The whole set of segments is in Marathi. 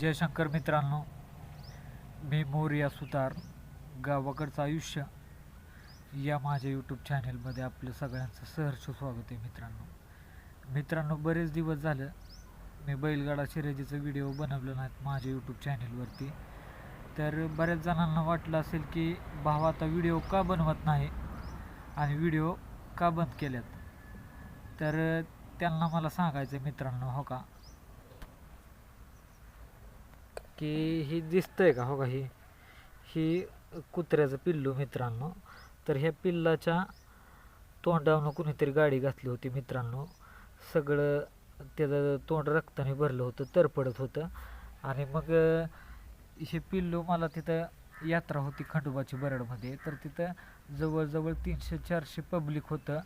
जयशंकर मित्रांनो मी मोर्या सुतार गावाकडचं आयुष्य या माझ्या यूट्यूब चॅनेलमध्ये आपलं सगळ्यांचं सहर्ष स्वागत आहे मित्रांनो. मित्रांनो बरेच दिवस झालं मी बैलगाडा शर्यतीचा व्हिडिओ बनवलं नाहीत माझ्या यूट्यूब चॅनेलवरती तर बऱ्याच जणांना वाटलं असेल की भाव आता व्हिडिओ का बनवत नाही आणि व्हिडिओ का बंद केल्यात? तर त्यांना मला सांगायचं आहे मित्रांनो हो का? की ही दिसतंय का? हो का? ही ही कुत्र्याचं पिल्लू मित्रांनो. तर ह्या पिल्लाच्या तोंडावनं कुणीतरी गाडी घातली होती मित्रांनो. सगळं त्याचं तोंड रक्ताने भरलं होतं तरपडत होतं. आणि मग हे पिल्लू मला तिथं यात्रा होती खंडोबाची बरडमध्ये. तर तिथं जवळजवळ तीनशे चारशे पब्लिक होतं.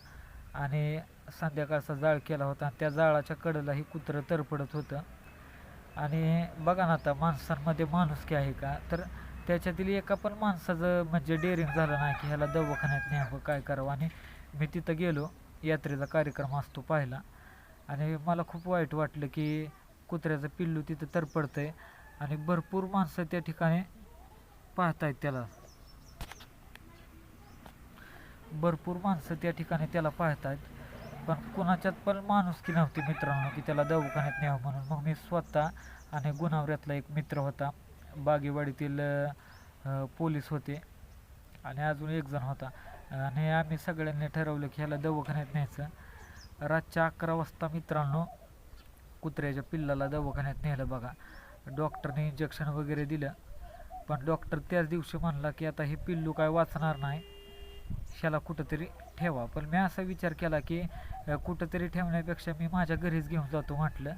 आणि संध्याकाळचा जाळ केला होता. आणि त्या जाळाच्या कडेलाही कुत्रं तरपडत होतं. आणि बघा ना आता माणसांमध्ये माणुसकी आहे का? तर त्याच्यातील एका पण माणसाचं म्हणजे डेअरिंग झालं नाही की ह्याला दवाखान्यात न्यावं काय करावं? आणि मी तिथं गेलो यात्रेचा कार्यक्रम असतो पाहिला. आणि मला खूप वाईट वाटलं की कुत्र्याचं पिल्लू तिथं तरपडतंय आणि भरपूर माणसं त्या ठिकाणी पाहतायत त्याला. भरपूर माणसं त्या ठिकाणी त्याला पाहतायत. पण कुणाच्यात पण माणुसकी नव्हती मित्रांनो की त्याला दवाखान्यात न्यावं म्हणून. मग मी स्वतः आणि गुणावऱ्यातला एक मित्र होता. बागेवाडीतील पोलीस होते. आणि अजून एक जण होता. आणि आम्ही सगळ्यांनी ठरवलं की ह्याला दवाखान्यात न्यायचं. रातच्या अकरा वाजता मित्रांनो कुत्र्याच्या पिल्लाला दवाखान्यात नेलं बघा. डॉक्टरने इंजेक्शन वगैरे दिलं. पण डॉक्टर त्याच दिवशी म्हणला की आता हे पिल्लू काय वाचणार नाही. ह्याला कुठंतरी ठेवा. पण मी असा विचार केला की कुठंतरी ठेवण्यापेक्षा मी माझ्या घरीच घेऊन जातो म्हटलं.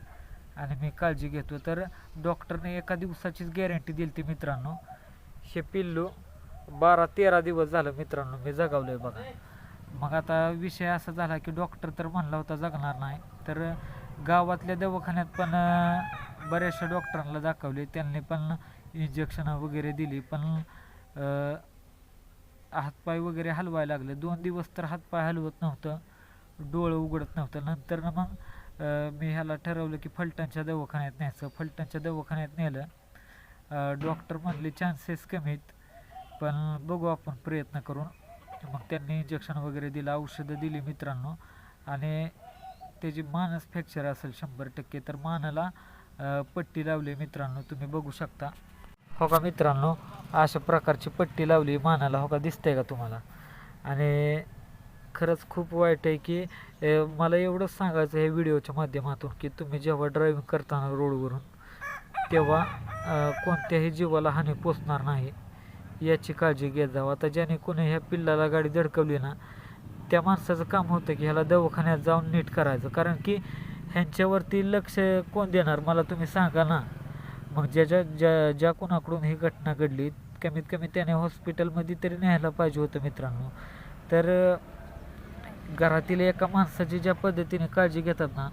आणि मी काळजी घेतो. तर डॉक्टरने एका दिवसाचीच गॅरंटी दिली ती मित्रांनो. हे पिल्लू बारा तेरा दिवस झालं मित्रांनो मी जगावलं आहे बघा. मग आता विषय असा झाला की डॉक्टर तर म्हणला होता जगणार नाही. तर गावातल्या दवाखान्यात पण बऱ्याचशा डॉक्टरांना दाखवले. त्यांनी पण इंजेक्शनं वगैरे दिली. पण हातपाय वगैरे हलवायला लागले. दोन दिवस तर हातपाय हलवत नव्हतं. डोळं उघडत नव्हतं. नंतर ना मग मी ह्याला ठरवलं की फलटणच्या दवाखान्यात न्यायचं. फलटणच्या दवाखान्यात नेलं. डॉक्टर म्हणले चान्सेस कमी आहेत पण बघू आपण प्रयत्न करून. मग त्यांनी इंजेक्शन वगैरे दिलं औषधं दिली मित्रांनो. आणि त्याची मानस फ्रॅक्चर असेल शंभर टक्के तर मानाला पट्टी लावली मित्रांनो. तुम्ही बघू शकता. हो का मित्रांनो? अशा प्रकारची पट्टी लावली मानाला हो का दिसतंय का तुम्हाला? आणि खरंच खूप वाईट आहे की मला एवढंच सांगायचं हे व्हिडिओच्या माध्यमातून की तुम्ही जेव्हा ड्रायव्हिंग करताना रोडवरून तेव्हा कोणत्याही जीवाला हानी पोचणार नाही. याची काळजी घेत जावं. आता ज्याने कोणी ह्या पिल्लाला गाडी धडकवली ना त्या माणसाचं काम होतं की ह्याला दवाखान्यात जाऊन नीट करायचं. कारण की ह्यांच्यावरती लक्ष कोण देणार? मला तुम्ही सांगा ना. मग ज्याच्या ज्या ज्या कोणाकडून ही घटना घडली कमीत कमी त्याने हॉस्पिटलमध्ये तरी न्यायला पाहिजे होतं मित्रांनो. तर घरातील एका माणसाची ज्या पद्धतीने काळजी घेतात ना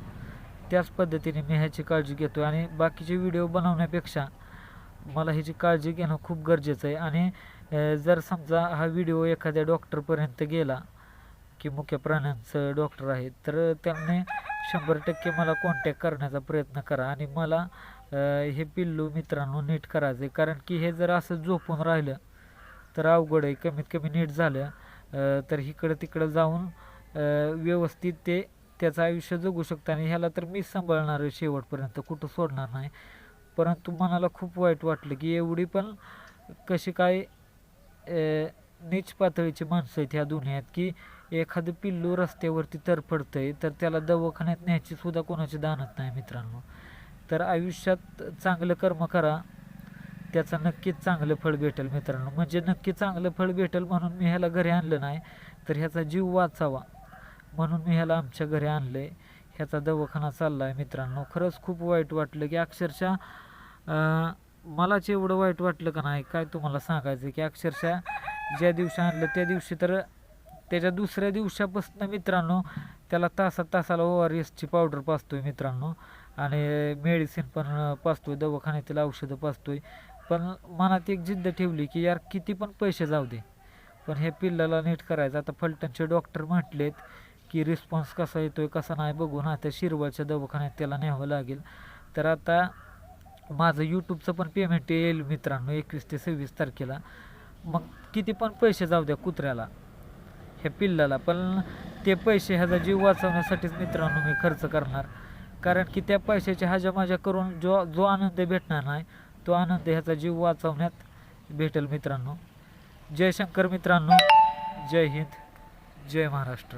त्याच पद्धतीने मी ह्याची काळजी घेतो आणि बाकीचे व्हिडिओ बनवण्यापेक्षा मला ह्याची काळजी घेणं खूप गरजेचं आहे. आणि जर समजा हा व्हिडिओ एखाद्या डॉक्टरपर्यंत गेला की मुख्य प्राण्यांचं डॉक्टर आहे तर त्यांनी शंभर टक्के मला कॉन्टॅक्ट करण्याचा प्रयत्न करा आणि मला हे पिल्लू मित्रांनो नीट करायचं आहे कारण की हे जर असं झोपून राहिलं तर अवघड आहे. कमीत कमी नीट झालं तर इकडं तिकडं जाऊन व्यवस्थित ते त्याचं आयुष्य जगू शकतं. आणि ह्याला तर मी सांभाळणार आहे शेवटपर्यंत कुठं सोडणार नाही. परंतु मनाला खूप वाईट वाटलं की एवढी पण कशी काय नीच पातळीची माणसं आहेत ह्या दुनियात की एखादं पिल्लू रस्त्यावरती तरफडतंय तर त्याला दवाखान्यात न्यायची सुद्धा कोणाची दानत नाही मित्रांनो. तर आयुष्यात चांगलं कर्म करा त्याचं नक्कीच चांगलं फळ भेटेल मित्रांनो. म्हणजे नक्की चांगलं फळ भेटेल म्हणून मी ह्याला घरी आणलं नाही तर ह्याचा जीव वाचावा म्हणून मी ह्याला आमच्या घरी आणलं आहे ह्याचा दवाखाना चालला आहे मित्रांनो. खरंच खूप वाईट वाटलं की अक्षरशः मलाच एवढं वाईट वाटलं का नाही काय तुम्हाला सांगायचं की अक्षरशः ज्या दिवशी आणलं त्या दिवशी तर त्याच्या दुसऱ्या दिवसापासून मित्रांनो त्याला तासा तासाला ओ आर एसची पावडर पाचतोय मित्रांनो. आणि मेडिसिन पण पाचतो पाचतोय दवाखान्यातील औषधं पाचतोय पण मनात एक जिद्द ठेवली की यार किती पण पैसे जाऊ दे. पण हे पिल्लाला नीट करायचं. आता फलटणचे डॉक्टर म्हटलेत की रिस्पॉन्स कसा येतोय कसा नाही बघून आता शिरवळच्या दवाखान्यात त्याला न्यावं लागेल. तर आता माझं यूट्यूबचं पण पेमेंट येईल मित्रांनो एकवीस ते सव्वीस तारखेला. मग किती पण पैसे जाऊ द्या कुत्र्याला. ह्या पिल्लाला पण ते पैसे ह्याचा जीव वाचवण्यासाठीच मित्रांनो मी खर्च करणार. कारण की त्या पैशाची हाजामाजा करून जो जो आनंद भेटणार नाही तो आनंद ह्याचा जीव वाचवण्यात भेटेल मित्रांनो. जय शंकर मित्रांनो. जय हिंद. जय महाराष्ट्र.